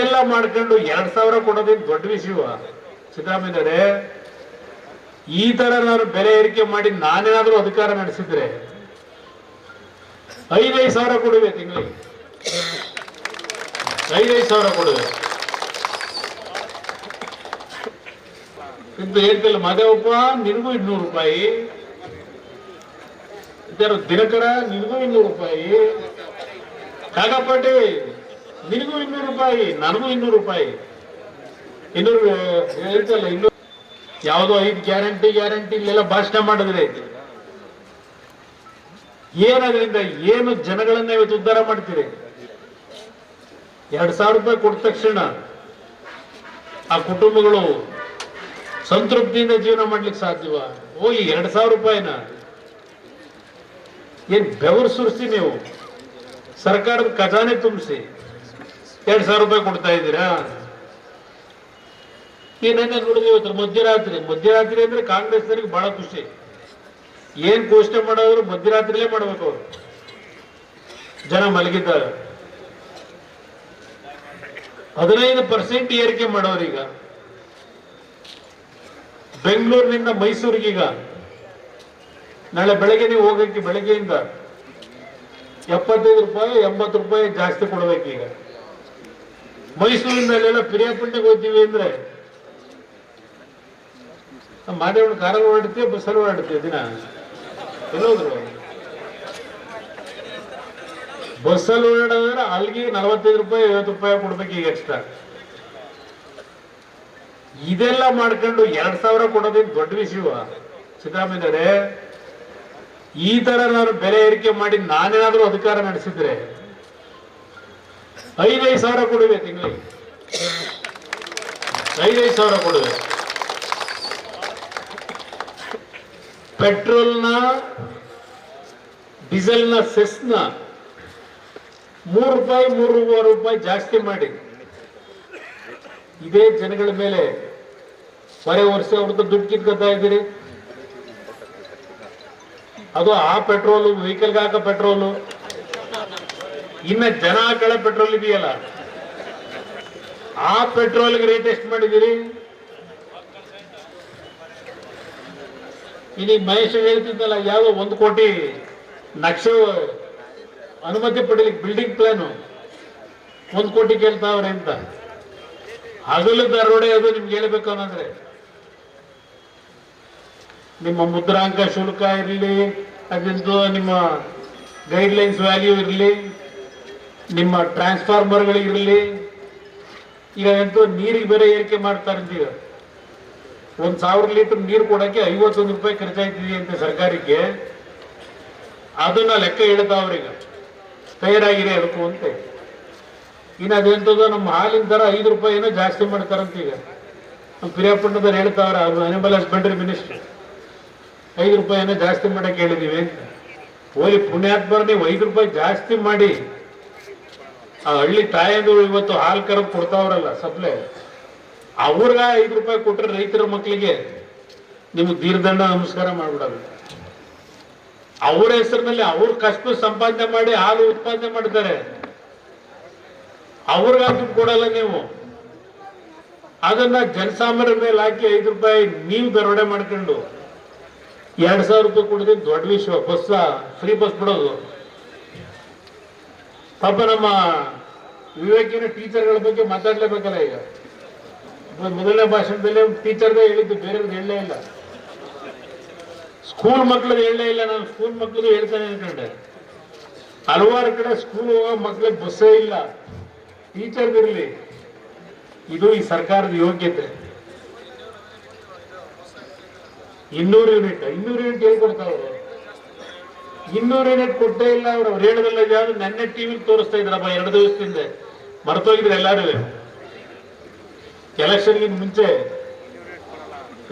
ಎಲ್ಲ ಮಾಡ್ಕೊಂಡು ಎರಡ್ ಸಾವಿರ ಕೊಡೋದೇನು ದೊಡ್ಡ ವಿಷಯ ಸಿದ್ದರಾಮಯ್ಯರೇ ಈ ತರ ನಾನು ಬೆಲೆ ಏರಿಕೆ ಮಾಡಿ ನಾನೇನಾದ್ರೂ ಅಧಿಕಾರ ನಡೆಸಿದ್ರೆ ಐದೈದು ಸಾವಿರ ಕೊಡುವೆ ತಿಂಗಳಿಗೆ. ಐದೈದು ಸಾವಿರ ಕೊಡುವೆ. ಇದು ಹೇಳ್ತಿಲ್ಲ, ಮಾದೇವಪ್ಪ, ನಿನಗೂ ಇನ್ನೂರು ರೂಪಾಯಿ. ದಿನಕರ, ನಿನಗೂ ಇನ್ನೂರು ರೂಪಾಯಿ. ಕಾಗಪಾಟಿ ನಿನಗೂ ಇನ್ನೂರು ರೂಪಾಯಿ, ನನಗೂ ಇನ್ನೂರು ರೂಪಾಯಿ. ಇನ್ನೂರು, ಹೇಳ್ತಲ್ಲ ಇನ್ನೂರು ಯಾವುದೋ ಐದು ಗ್ಯಾರಂಟಿ ಗ್ಯಾರಂಟಿ ಇಲ್ಲೆಲ್ಲ ಭಾಷಣ ಮಾಡಿದ್ರೆ. ಏನದ್ರಿಂದ, ಏನು ಜನಗಳನ್ನ ಇವತ್ತು ಉದ್ಧಾರ ಮಾಡ್ತೀರಿ? ಎರಡ್ ಸಾವಿರ ರೂಪಾಯಿ ಕೊಟ್ಟ ತಕ್ಷಣ ಆ ಕುಟುಂಬಗಳು ಸಂತೃಪ್ತಿಯಿಂದ ಜೀವನ ಮಾಡ್ಲಿಕ್ಕೆ ಸಾಧ್ಯವ? ಓ ಈ ಎರಡ್ ಸಾವಿರ ರೂಪಾಯಿನ. ಏನ್ ಬೆವರು ಸುರಿಸಿ ನೀವು? ಸರ್ಕಾರದ ಖಜಾನೆ ತುಂಬಿಸಿ. ಎರಡ್ ಸಾವಿರ ರೂಪಾಯಿ ಕೊಡ್ತಾ ಇದ್ದೀರಾ? ಏನೇನ ನೋಡಿದ್ವಿ ಇವತ್ತು ಮಧ್ಯರಾತ್ರಿ. ಮಧ್ಯರಾತ್ರಿ ಅಂದ್ರೆ ಕಾಂಗ್ರೆಸ್ನವರಿಗೆ ಬಹಳ ಖುಷಿ. ಏನ್ ಘೋಷಣೆ ಮಾಡೋದ್ರು ಮಧ್ಯರಾತ್ರಿಲೇ ಮಾಡ್ಬೇಕು ಅವ್ರು. ಜನ ಮಲಗಿದ್ದಾರೆ. ಹದಿನೈದು ಪರ್ಸೆಂಟ್ ಏರಿಕೆ ಮಾಡೋರೀಗ. ಬೆಂಗಳೂರಿನಿಂದ ಮೈಸೂರಿಗೀಗ. ನಾಳೆ ಬೆಳಗ್ಗೆ ನೀವು ಹೋಗಕ್ಕೆ ಬೆಳಗ್ಗೆಯಿಂದ ಎಪ್ಪತ್ತೈದು ರೂಪಾಯಿ, ಎಂಬತ್ತು ರೂಪಾಯಿ ಜಾಸ್ತಿ ಕೊಡ್ಬೇಕೀಗ. ಮೈಸೂರಿನಲ್ಲೆಲ್ಲ ಪಿರಿಯಾಪಟ್ಟಣಕ್ಕೆ ಹೋಗ್ತೀವಿ ಅಂದ್ರೆ ಮಾದೇವನ ಕಾರಲ್ಲಿ ಓಡಾಡ್ತೀವಿ, ಬಸ್ಸಲ್ಲಿ ಓಡಾಡ್ತೀವಿ ದಿನ. ಎಲ್ಲೋದ್ರು ಬಸ್ಸಲ್ಲಿ ಓಡಾಡೋದ್ರೆ ಅಲ್ಲಿಗೆ ನಲವತ್ತೈದು ರೂಪಾಯಿ, ಐವತ್ತು ರೂಪಾಯಿ ಕೊಡ್ಬೇಕು ಈಗ ಎಕ್ಸ್ಟ್ರಾ ಇದೆಲ್ಲ ಮಾಡ್ಕೊಂಡು ಎರಡ್ ಸಾವಿರ ಕೊಡೋದೇನು ದೊಡ್ಡ ವಿಷಯವ ಸಿದ್ದರಾಮಯ್ಯರೇ ಈ ತರ ನಾನು ಬೆಲೆ ಏರಿಕೆ ಮಾಡಿ ನಾನೇನಾದ್ರೂ ಅಧಿಕಾರ ನಡೆಸಿದ್ರೆ ಐದೈದು ಸಾವಿರ ಕೊಡುವೆ ತಿಂಗಳಿಗೆ. ಐದೈದು ಸಾವಿರ ಕೊಡುವೆ. ಪೆಟ್ರೋಲ್ನ, ಡೀಸೆಲ್ನ, ಸೆಸ್ನ ಮೂರು ರೂಪಾಯಿ, ಮೂರುವರೆ ರೂಪಾಯಿ ಜಾಸ್ತಿ ಮಾಡಿ. ಇದೇ ಜನಗಳ ಮೇಲೆ ಹೊರೆ ವರ್ಷ ಅವ್ರದ್ದು ದುಡ್ಡು ಕಿತ್ಕೊತಾ ಇದ್ದೀರಿ. ಅದು ಆ ಪೆಟ್ರೋಲು ವೆಹಿಕಲ್ಗೆ ಹಾಕೋ ಪೆಟ್ರೋಲು. ಇನ್ನ ಜನ ಹಾಕೊಳ್ಳೋ ಪೆಟ್ರೋಲ್ ಇದೆಯಲ್ಲ? ಆ ಪೆಟ್ರೋಲ್ಗೆ ರೇಟ್ ಎಷ್ಟು ಮಾಡಿದಿರಿ ಇಲ್ಲಿ ಮಹೇಶ್ ಹೇಳ್ತಿದ್ದಲ್ಲ ಯಾವುದೋ ಒಂದು ಕೋಟಿ ನಕ್ಷೆ ಅನುಮತಿ ಪಡೀಲಿಕ್ಕೆ ಬಿಲ್ಡಿಂಗ್ ಪ್ಲಾನು ಒಂದು ಕೋಟಿ ಕೇಳ್ತಾವ್ರೆ ಅಂತ. ಹಗಲು ದರೋಡೆ ಅದು ನಿಮ್ಗೆ ಹೇಳ್ಬೇಕು ಅನ್ನೋದ್ರೆ. ನಿಮ್ಮ ಮುದ್ರಾಂಕ ಶುಲ್ಕ ಇರಲಿ ಅದಂತೂ ನಿಮ್ಮ ಗೈಡ್ಲೈನ್ಸ್ ವ್ಯಾಲ್ಯೂ ಇರಲಿ. ನಿಮ್ಮ ಟ್ರಾನ್ಸ್ಫಾರ್ಮರ್ಗಳಿರಲಿ ಈಗ ಅಂತೂ ನೀರಿಗೆ ಬೇರೆ ಏರಿಕೆ ಮಾಡ್ತಾರಂತೀಗ ಒಂದು ಸಾವಿರ ಲೀಟರ್ ನೀರು ಕೊಡಕ್ಕೆ ಐವತ್ತೊಂದು ರೂಪಾಯಿ ಖರ್ಚಾಯ್ತಿದೆ ಅಂತ ಸರ್ಕಾರಕ್ಕೆ. ಅದನ್ನ ಲೆಕ್ಕ ಹೇಳ್ತಾವ್ರೀಗ ತಯಾರಾಗಿದೆ ಅದಕ್ಕೂ ಅಂತ. ಇನ್ನು ಅದೆಂತದೋ ನಮ್ಮ ಹಾಲಿನ ತರ ಐದು ರೂಪಾಯಿ ಏನೋ ಜಾಸ್ತಿ ಮಾಡ್ತಾರಂತ ಈಗ ನಮ್ಮ ಪಿರಿಯಾಪಟ್ಟಣದಲ್ಲಿ ಹೇಳ್ತಾವ್ರ ಅವ್ರು ಅನಿಮಲ್ ಹಸ್ಬೆಂಡ್ರಿ ಮಿನಿಸ್ಟರ್ ಐದು ರೂಪಾಯಿ ಏನೋ ಜಾಸ್ತಿ ಮಾಡಕ್ಕೆ ಹೇಳಿದೀವಿ ಓಲಿ ಪುಣ್ಯಾತ್ಮರು ನೀವು ಐದು ರೂಪಾಯಿ ಜಾಸ್ತಿ ಮಾಡಿ ಆ ಹಳ್ಳಿ ತಾಯಂದು ಇವತ್ತು ಹಾಲು ಕರಬ್ ಕೊಡ್ತಾವ್ರಲ್ಲ ಸಪ್ಲೈ. ಅವ್ರಿಗ ಐದು ರೂಪಾಯಿ ಕೊಟ್ರೆ ರೈತರ ಮಕ್ಕಳಿಗೆ ನಿಮ್ಗೆ ದೀರ್ದಂಡ ನಮಸ್ಕಾರ ಮಾಡ್ಬಿಡೋದು. ಅವ್ರ ಹೆಸರಿನಲ್ಲಿ ಅವ್ರ ಕಷ್ಟ ಸಂಪಾದನೆ ಮಾಡಿ ಹಾಲು ಉತ್ಪಾದನೆ ಮಾಡ್ತಾರೆ. ಅವ್ರಿಗ ದುಡ್ಡು ಕೊಡಲ್ಲ ನೀವು. ಅದನ್ನ ಜನಸಾಮಾನ್ಯರ ಮೇಲೆ ಹಾಕಿ ಐದು ರೂಪಾಯಿ ನೀವು ದರೋಡೆ ಮಾಡ್ಕೊಂಡು ಎರಡ್ ಸಾವಿರ ರೂಪಾಯಿ ಕೊಡಿದ್ರೆ ದೊಡ್ಡ ವಿಷಯ ಬಸ್ ಫ್ರೀ ಬಸ್ ಬಿಡೋದು. ಪಾಪ ನಮ್ಮ ವಿವೇಕಿನ ಟೀಚರ್ಗಳ ಬಗ್ಗೆ ಮಾತಾಡ್ಲೇಬೇಕಲ್ಲ ಈಗ. ಮೊದಲನೇ ಭಾಷಣದಲ್ಲಿ ಟೀಚರ್ದೇ ಹೇಳಿದ್ದು, ಬೇರೆಯವ್ರಿಗೆ ಹೇಳಲೇ ಇಲ್ಲ. ಸ್ಕೂಲ್ ಮಕ್ಳದ್ದು ಹೇಳಲೇ ಇಲ್ಲ, ನಾನು ಸ್ಕೂಲ್ ಮಕ್ಕಳು ಹೇಳ್ತಾನೆ ಅನ್ಕೊಂಡೆ. ಹಲವಾರು ಕಡೆ ಸ್ಕೂಲ್ ಹೋಗೋ ಮಕ್ಳಿಗೆ ಬಸ್ಸೇ ಇಲ್ಲ. ಟೀಚರ್ದಿರಲಿ ಇದು ಈ ಸರ್ಕಾರದ ಯೋಗ್ಯತೆ. ಇನ್ನೂರು ಯೂನಿಟ್ ಇನ್ನೂರು ಯೂನಿಟ್ ಹೇಳ್ಕೊಡ್ತಾವ್ರು ಇನ್ನೂರು ಯೂನಿಟ್ ಕೊಟ್ಟೇ ಇಲ್ಲ ಅವ್ರು. ಅವ್ರು ಹೇಳದಲ್ಲ ಯಾವ್ದು ನೆನ್ನೆ ಟಿವಿ ತೋರಿಸ್ತಾ ಇದ್ರಪ್ಪ, ಎರಡು ದಿವಸದಿಂದ. ಮರ್ತೋಗಿದ್ರೆ ಎಲ್ಲಾರು ಎಲೆಕ್ಷನ್ಗಿಂತ ಮುಂಚೆ.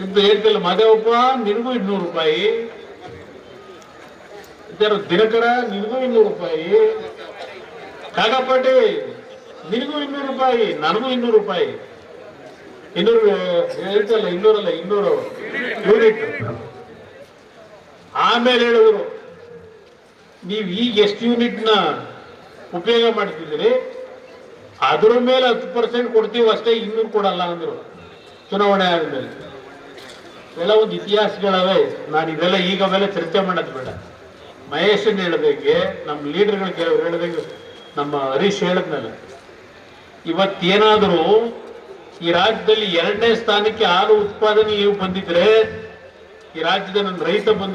ಇಂತ ಹೇಳ್ತಿಲ್ಲ, ಮಾದೇವಪ್ಪ, ನಿನಗೂ ಇನ್ನೂರು ರೂಪಾಯಿ. ದಿನಕರ, ನಿನಗೂ ಇನ್ನೂರು ರೂಪಾಯಿ. ಕಾಗಪಾಟಿ ನಿನಗೂ ಇನ್ನೂರು ರೂಪಾಯಿ, ನನಗೂ ಇನ್ನೂರು ರೂಪಾಯಿ. ಇನ್ನೂರು, ಹೇಳ್ತಲ್ಲ, ಇನ್ನೂರಲ್ಲ, ಇನ್ನೂರು. ಯೂನಿಟ್. ಆಮೇಲೆ ಹೇಳಿದ್ರು ನೀವು ಈಗ ಎಷ್ಟು ಯೂನಿಟ್ನ ಉಪಯೋಗ ಮಾಡ್ತಿದ್ದೀರಿ, ಅದ್ರ ಮೇಲೆ ಹತ್ತು ಪರ್ಸೆಂಟ್ ಕೊಡ್ತೀವಿ ಅಷ್ಟೇ ಇನ್ನೂರು ಕೊಡಲ್ಲ ಅಂದರು. ಚುನಾವಣೆ ಆದಮೇಲೆ. ಇವೆಲ್ಲ ಒಂದು ಇತಿಹಾಸಗಳವೆ. ನಾನು ಇದೆಲ್ಲ ಈಗ ಅವೆಲ್ಲ ಚರ್ಚೆ ಮಾಡೋದು ಬೇಡ. ಮಹೇಶನ್ ಹೇಳ್ದಂಗೆ, ನಮ್ಮ ಲೀಡರ್ಗಳು ಕೆಲವರು ಹೇಳ್ದಂಗೆ ನಮ್ಮ ಹರೀಶ್ ಹೇಳಿದ್ನಲ್ಲ, ಇವತ್ತೇನಾದರೂ ಈ ರಾಜ್ಯದಲ್ಲಿ ಎರಡನೇ ಸ್ಥಾನಕ್ಕೆ ಹಾಲು ಉತ್ಪಾದನೆ ನೀವು ಬಂದಿದ್ರೆ, ಈ ರಾಜ್ಯದ ನನ್ನ ರೈತ ಬಂಧು